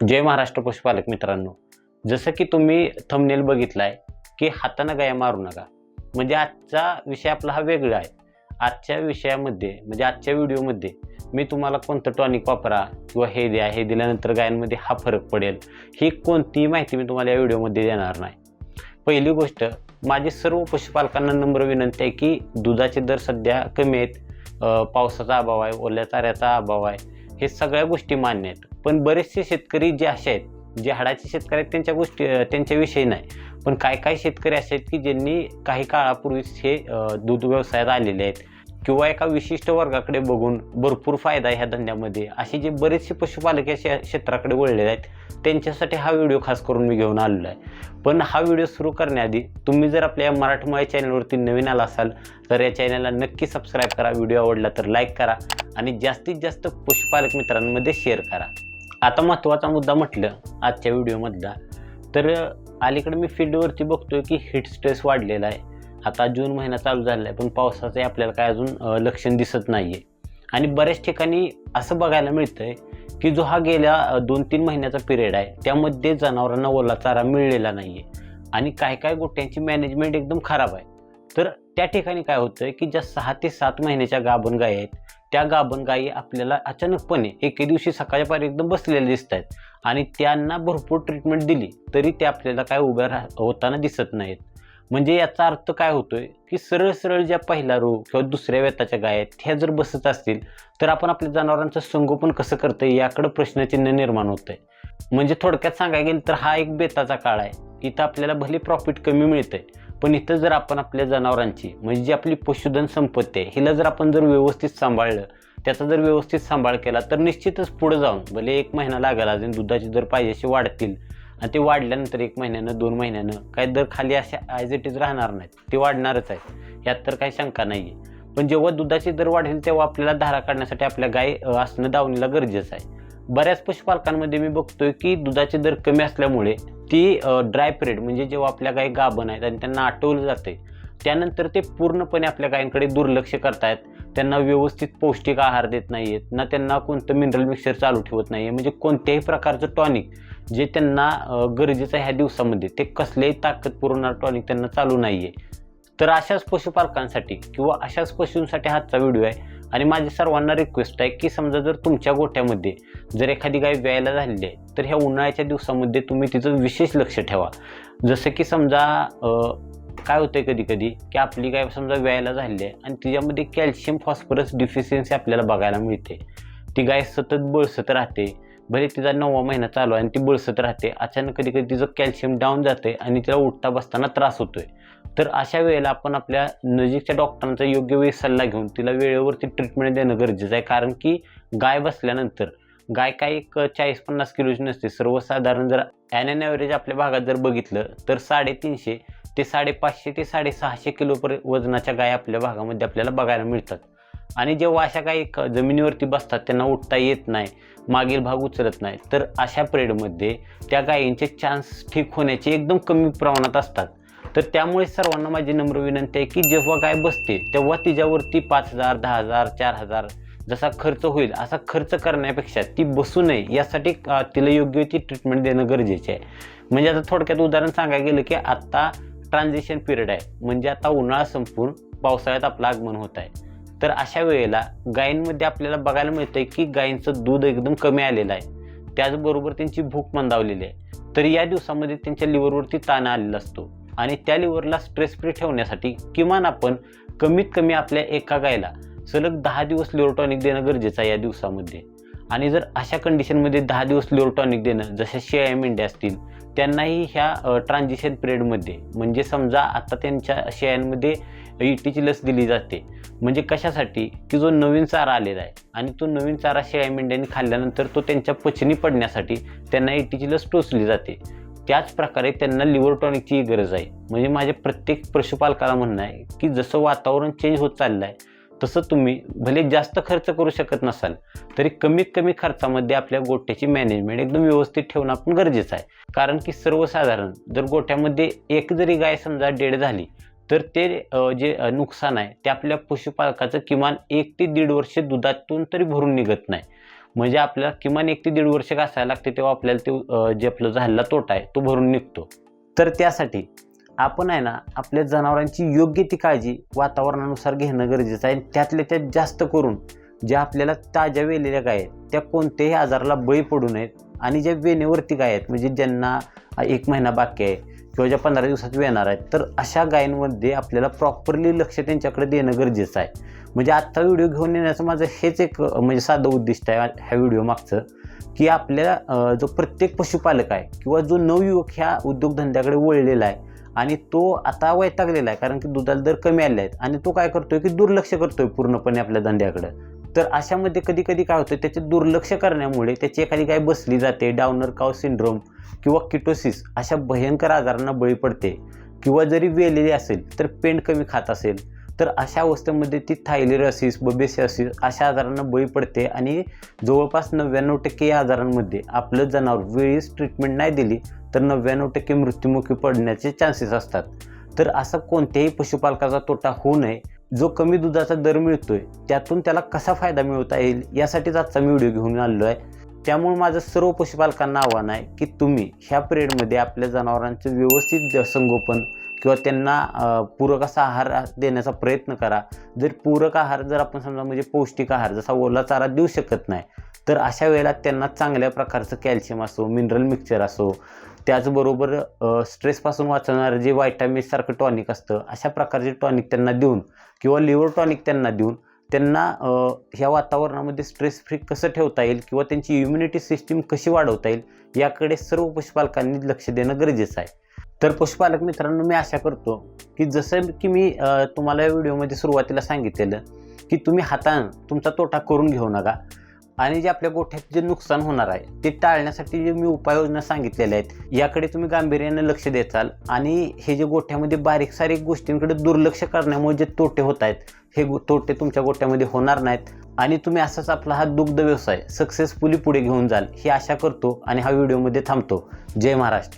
जय महाराष्ट्र पशुपालक मित्रांनो. जसं की तुम्ही थमनेल बघितलाय की हातानं गाया मारू नका. म्हणजे आजचा विषय आपला हा वेगळा आहे. आजच्या विषयामध्ये म्हणजे आजच्या व्हिडिओमध्ये मी तुम्हाला कोणतं टॉनिक वापरा किंवा हे द्या हे दिल्यानंतर गायांमध्ये हा फरक पडेल ही कोणतीही माहिती मी तुम्हाला या व्हिडिओमध्ये देणार नाही. पहिली गोष्ट माझी सर्व पशुपालकांना नम्र विनंती आहे की दुधाचे दर सध्या कमी आहेत. पावसाचा अभाव आहे ओल्या चाऱ्याचा अभाव आहे. हे सगळ्या गोष्टी मान्य आहेत. पण बरेचसे शेतकरी जे असे आहेत जे हाडाचे शेतकरी आहेत त्यांच्या गोष्टी त्यांच्याविषयी नाही. पण काही काही शेतकरी असे आहेत की ज्यांनी काही काळापूर्वीच हे दूध व्यवसायात आलेले आहेत. किंवा एका विशिष्ट वर्गाकडे बघून भरपूर फायदा आहे ह्या धंद्यामध्ये. असे जे बरेचसे पशुपालक या क्षेत्राकडे वळलेले आहेत त्यांच्यासाठी हा व्हिडिओ खास करून मी घेऊन आलेलो आहे. पण हा व्हिडिओ सुरू करण्याआधी तुम्ही जर आपल्या मराठमोळ्या चॅनलवरती नवीन आला असाल तर या चॅनलला नक्की सबस्क्राईब करा. व्हिडिओ आवडला तर लाईक करा आणि जास्तीत जास्त पशुपालक मित्रांमध्ये शेअर करा. आता महत्त्वाचा मुद्दा म्हटलं आजच्या व्हिडिओमधला. तर अलीकडे मी फील्डवरती बघतोय की हिट स्ट्रेस वाढलेला आहे. आता जून महिना चालू झालेला आहे पण पावसाचं आपल्याला काय अजून लक्षण दिसत नाही आहे आणि बऱ्याच ठिकाणी असं बघायला मिळतं आहे की जो हा गेल्या दोन तीन महिन्याचा पिरियड आहे त्यामध्ये जनावरांना ओला चारा मिळलेला नाही आहे आणि काय काय गोट्यांची मॅनेजमेंट एकदम खराब आहे. तर त्या ठिकाणी काय होतंय की ज्या सहा ते सात महिन्याच्या गाभण गाय आहेत त्या गाभण गायी आपल्याला अचानकपणे एके दिवशी सकाळच्या पारी एकदम बसलेल्या दिसत आहेत आणि त्यांना भरपूर ट्रीटमेंट दिली तरी ते आपल्याला काय उभ्या राह होताना दिसत नाहीत. म्हणजे याचा अर्थ काय होतोय की सरळ सरळ ज्या पहिला रोग किंवा दुसऱ्या वेताच्या गाय आहेत ह्या जर बसत असतील तर आपण आपल्या जनावरांचं संगोपन कसं करतं याकडं प्रश्नचिन्ह निर्माण होतंय. म्हणजे थोडक्यात सांगायला गेलं तर हा एक बेताचा काळ आहे. इथं आपल्याला भले प्रॉफिट कमी मिळतंय पण इथं जर आपण आपल्या जनावरांची म्हणजे जी आपली पशुधन संपत्ती आहे हिला जर आपण जर व्यवस्थित सांभाळलं त्याचा जर व्यवस्थित सांभाळ केला तर निश्चितच पुढे जाऊन भले एक महिना लागेल अजून दुधाची दर पाहिजे असे वाढतील आणि ते वाढल्यानंतर एक महिन्यानं दोन महिन्यानं काही दर खाली अशा ॲज इट इज राहणार नाहीत. ते वाढणारच आहे यात तर काही शंका नाही आहे पण जेव्हा दुधाची दर वाढेल तेव्हा आपल्याला धारा काढण्यासाठी आपल्या गाय असणं दावणीला गरजेचं आहे. बऱ्याच पशुपालकांमध्ये मी बघतोय की दुधाचे दर कमी असल्यामुळे ती ड्राय पिरियड म्हणजे जेव्हा आपल्या गाय गाभण आहेत आणि त्यांना आटवलं जाते त्यानंतर ते पूर्णपणे आपल्या गायींकडे दुर्लक्ष करतायत. त्यांना व्यवस्थित पौष्टिक आहार देत नाही आहेत ना त्यांना कोणतं मिनरल मिक्सर चालू ठेवत नाही आहे म्हणजे कोणत्याही प्रकारचं टॉनिक जे त्यांना गरजेचं आहे ह्या दिवसामध्ये ते कसलेही ताकद पुरवणार टॉनिक त्यांना चालू नाही आहे तर अशाच पशुपालकांसाठी किंवा अशाच पशूंसाठी हातचा व्हिडिओ आहे आणि माझी सर्वांना रिक्वेस्ट आहे की समजा जर तुमच्या गोठ्यामध्ये जर एखादी गाय व्यायला झालेली आहे तर ह्या उन्हाळ्याच्या दिवसामध्ये तुम्ही तिचं विशेष लक्ष ठेवा. जसं की समजा काय होतंय कधी कधी की आपली गाय समजा व्यायला झालेली आहे आणि तिच्यामध्ये कॅल्शियम फॉस्फरस डिफिशियन्सी आपल्याला बघायला मिळते. ती गाय सतत बळसत राहते. भले तिचा नववा महिना चालू आहे आणि ती बळसत राहते अचानक कधी कधी तिचं कॅल्शियम डाऊन जाते आणि तिला उठता बसताना त्रास होतोय. तर अशा वेळेला आपण आपल्या नजीकच्या डॉक्टरांचा योग्य वेळी सल्ला घेऊन तिला वेळेवरती ट्रीटमेंट देणं गरजेचं आहे. कारण की गाय बसल्यानंतर गाय काय एक चाळीस पन्नास किलोची नसते. सर्वसाधारण जर ॲन एन ॲव्हरेज आपल्या भागात जर बघितलं तर साडेतीनशे ते साडेपाचशे ते साडेसहाशे किलोपर्यंत वजनाच्या गाय आपल्या भागामध्ये आपल्याला बघायला मिळतात. आणि जेव्हा अशा काही जमिनीवरती बसतात त्यांना उठता येत नाही मागील भाग उचलत नाही तर अशा पिरियडमध्ये त्या गायींचे चान्स ठीक होण्याचे एकदम कमी प्रमाणात असतात. तर त्यामुळे सर्वांना माझी नम्र विनंती आहे की जेव्हा गाय बसते तेव्हा तिच्यावरती पाच हजार दहा हजार चार हजार जसा खर्च होईल असा खर्च करण्यापेक्षा ती बसू नये यासाठी तिला योग्य ती ट्रीटमेंट देणं गरजेचे आहे. म्हणजे आता थोडक्यात उदाहरण सांगायला गेलं की आत्ता ट्रान्झिशन पिरियड आहे. म्हणजे आता उन्हाळा संपून पावसाळ्यात आपलं आगमन होत आहे. तर अशा वेळेला गायींमध्ये आपल्याला बघायला मिळतं की गायींचं दूध एकदम कमी आलेलं आहे. त्याचबरोबर त्यांची भूक मंदावलेली आहे. तर या दिवसामध्ये त्यांच्या लिव्हरवरती ताण आलेला असतो. आणि त्या लिव्हरला स्ट्रेस फ्री ठेवण्यासाठी किमान आपण कमीत कमी आपल्या एका गायला सलग दहा दिवस लिव्हर देणं गरजेचं आहे या दिवसामध्ये. आणि जर अशा कंडिशनमध्ये दहा दिवस लिव्हर देणं जशा शेळ्या मेंढ्या असतील त्यांनाही ह्या ट्रान्झिशन पिरियडमध्ये म्हणजे समजा आता त्यांच्या शेळ्यांमध्ये ईटीची लस दिली जाते. म्हणजे कशासाठी? की जो नवीन चारा आलेला आहे आणि तो नवीन चारा शेळ्या मेंढ्यांनी खाल्ल्यानंतर तो त्यांच्या पचनी पडण्यासाठी त्यांना ईटीची लस टोचली जाते. त्याच प्रकारे त्यांना लिव्हर टॉनिकची गरज आहे. म्हणजे माझ्या प्रत्येक पशुपालकाला म्हणणं आहे की जसं वातावरण चेंज होत चाललं आहे तसं तुम्ही भले जास्त खर्च करू शकत नसाल तरी कमीत कमी खर्चामध्ये आपल्या गोट्याची मॅनेजमेंट एकदम व्यवस्थित ठेवणं आपण गरजेचं आहे. कारण की सर्वसाधारण जर गोट्यामध्ये एक जरी गाय समजा डेड झाली तर ते जे नुकसान आहे ते आपल्या पशुपालकाचं किमान एक ते दीड वर्ष दुधातून तरी भरून निघत नाही. म्हणजे आपल्याला किमान एक ते दीड वर्ष घासायला लागते तेव्हा आपल्याला ते जे आपलं झालेला तोटा आहे तो भरून निघतो. तर त्यासाठी आपण आहे ना आपल्या जनावरांची योग्य ती काळजी वातावरणानुसार घेणं गरजेचं आहे. त्यातल्या त्यात जास्त करून ज्या आपल्याला ताज्या वेलेल्या गाय आहेत त्या कोणत्याही आजाराला बळी पडू नयेत. आणि ज्या वेणेवरती गाय आहेत म्हणजे ज्यांना एक महिना बाकी आहे किंवा ज्या पंधरा दिवसात येणार आहेत तर अशा गायींमध्ये आपल्याला प्रॉपरली लक्ष त्यांच्याकडे देणं गरजेचं आहे. म्हणजे आत्ता व्हिडिओ घेऊन येण्याचं माझं हेच एक म्हणजे साधं उद्दिष्ट आहे ह्या व्हिडिओ मागचं की आपल्या जो प्रत्येक पशुपालक आहे किंवा जो नवयुवक ह्या उद्योगधंद्याकडे वळलेला आहे आणि तो आता वैतागलेला आहे कारण की दुधाला दर कमी आले आहेत आणि तो काय करतोय की दुर्लक्ष करतोय पूर्णपणे आपल्या धंद्याकडं. तर अशामध्ये कधी कधी काय होतं त्याचे दुर्लक्ष करण्यामुळे त्याची एखादी गाय बसली जाते डाऊनर काव सिंड्रोम किंवा किटोसिस अशा भयंकर आजारांना बळी पडते. किंवा जरी वेलेली असेल तर पेंड कमी खात असेल तर अशा अवस्थेमध्ये ती थायलेरसिस बबेसिअसिस अशा आजारांना बळी पडते आणि जवळपास नव्याण्णव टक्के या आजारांमध्ये आपलं जनावर वेळीच ट्रीटमेंट नाही दिली तर नव्याण्णव टक्के मृत्युमुखी पडण्याचे चान्सेस असतात. तर असा कोणत्याही पशुपालकाचा तोटा होऊ नये जो कमी दुधाचा दर मिळतोय त्यातून त्याला कसा फायदा मिळवता येईल यासाठीच आजचा मी व्हिडिओ घेऊन आलेलो आहे त्यामुळे माझं सर्व पशुपालकांना आव्हान आहे की तुम्ही ह्या पिरियडमध्ये आपल्या जनावरांचं व्यवस्थित संगोपन किंवा त्यांना पूरक असा आहार देण्याचा प्रयत्न करा. जर पूरक आहार जर आपण समजा म्हणजे पौष्टिक आहार जसा ओला चारा देऊ शकत नाही तर अशा वेळेला त्यांना चांगल्या प्रकारचं कॅल्शियम असो मिनरल मिक्सचर असो त्याचबरोबर स्ट्रेसपासून वाचवणारं जे व्हायटामिन्ससारखं टॉनिक असतं अशा प्रकारचे टॉनिक त्यांना देऊन किंवा लिव्हर टॉनिक त्यांना देऊन त्यांना ह्या वातावरणामध्ये स्ट्रेस फ्री कसं ठेवता येईल किंवा त्यांची इम्युनिटी सिस्टीम कशी वाढवता येईल याकडे सर्व पशुपालकांनी लक्ष देणं गरजेचं आहे. तर पशुपालक मित्रांनो मी आशा करतो की जसं की मी तुम्हाला या व्हिडिओमध्ये सुरुवातीला सांगितलेलं की तुम्ही हातानं तुमचा तोटा करून घेऊ नका. आणि जे आपल्या गोठ्यात जे नुकसान होणार आहे ते टाळण्यासाठी जे मी उपाययोजना सांगितलेल्या आहेत याकडे तुम्ही गांभीर्यानं लक्ष देचाल आणि हे जे गोठ्यामध्ये बारीक सारीक गोष्टींकडे दुर्लक्ष करण्यामुळे जे तोटे होत आहेत हे तोटे तुमच्या गोठ्यामध्ये होणार नाहीत. आणि तुम्ही असाच आपला हा दुग्ध व्यवसाय सक्सेसफुली पुढे घेऊन जाल ही आशा करतो आणि हा व्हिडिओमध्ये थांबतो. जय महाराष्ट्र.